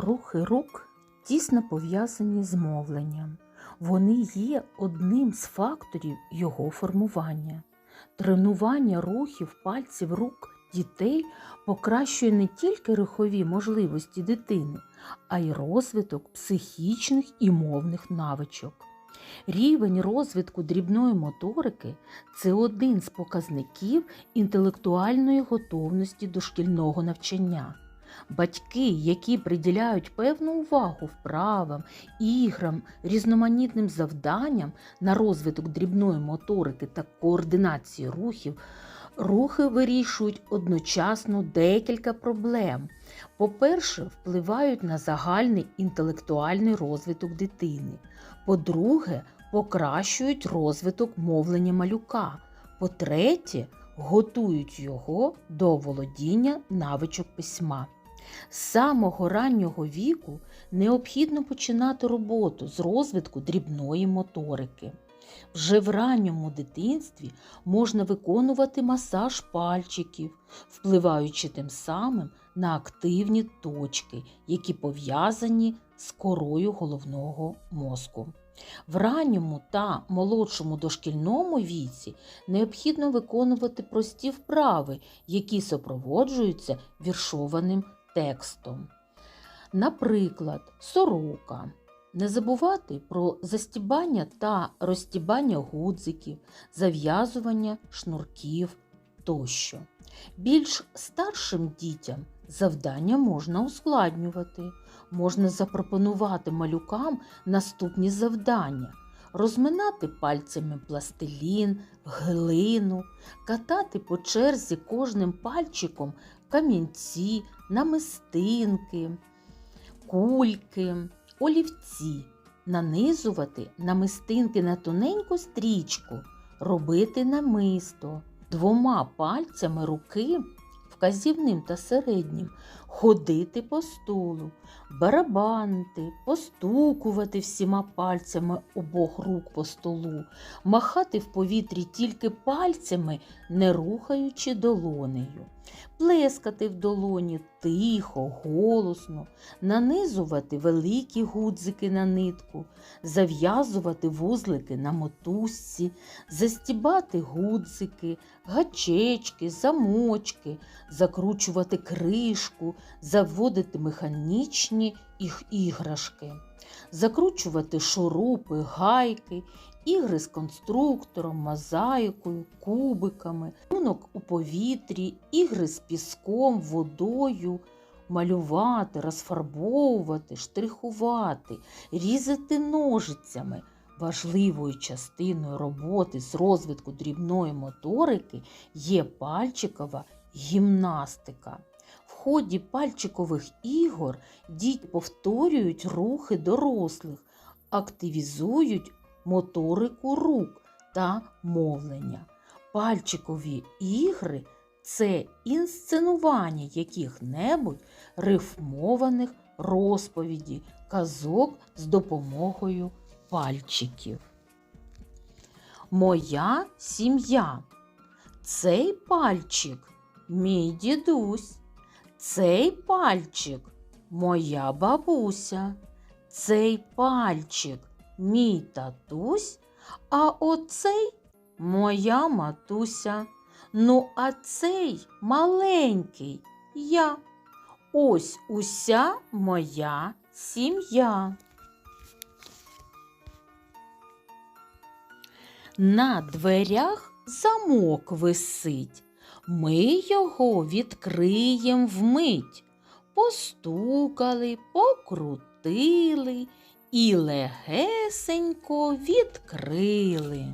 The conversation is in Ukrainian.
Рухи рук тісно пов'язані з мовленням. Вони є одним з факторів його формування. Тренування рухів пальців рук дітей покращує не тільки рухові можливості дитини, а й розвиток психічних і мовних навичок. Рівень розвитку дрібної моторики це один з показників інтелектуальної готовності до шкільного навчання. Батьки, які приділяють певну увагу вправам, іграм, різноманітним завданням на розвиток дрібної моторики та координації рухів, рухи вирішують одночасно декілька проблем. По-перше, впливають на загальний інтелектуальний розвиток дитини. По-друге, покращують розвиток мовлення малюка. По-третє, готують його до володіння навичок письма. З самого раннього віку необхідно починати роботу з розвитку дрібної моторики. Вже в ранньому дитинстві можна виконувати масаж пальчиків, впливаючи тим самим на активні точки, які пов'язані з корою головного мозку. В ранньому та молодшому дошкільному віці необхідно виконувати прості вправи, які супроводжуються віршованим текстом. Наприклад, сорока. Не забувати про застібання та розтібання гудзиків, зав'язування шнурків тощо. Більш старшим дітям завдання можна ускладнювати. Можна запропонувати малюкам наступні завдання: розминати пальцями пластилін, глину, катати по черзі кожним пальчиком камінці, намистинки, кульки, олівці, нанизувати намистинки на тоненьку стрічку, робити намисто, двома пальцями руки, вказівним та середнім, ходити по столу, барабанити, постукувати всіма пальцями обох рук по столу, махати в повітрі тільки пальцями, не рухаючи долонею, плескати в долоні тихо, голосно, нанизувати великі гудзики на нитку, зав'язувати вузлики на мотузці, застібати гудзики, гачечки, замочки, закручувати кришку, заводити механічні їх іграшки, закручувати шурупи, гайки, ігри з конструктором, мозаїкою, кубиками, рунок у повітрі, ігри з піском, водою. Малювати, розфарбовувати, штрихувати, різати ножицями. Важливою частиною роботи з розвитку дрібної моторики є пальчикова гімнастика. Ході пальчикових ігор діти повторюють рухи дорослих, активізують моторику рук та мовлення. Пальчикові ігри це інсценування яких-небудь рифмованих розповідей, казок з допомогою пальчиків. Моя сім'я. Цей пальчик мій дідусь. Цей пальчик моя бабуся. Цей пальчик мій татусь, а оцей моя матуся. Ну, а цей маленький я. Ось уся моя сім'я. На дверях замок висить. Ми його відкриєм вмить. Постукали, покрутили і легесенько відкрили.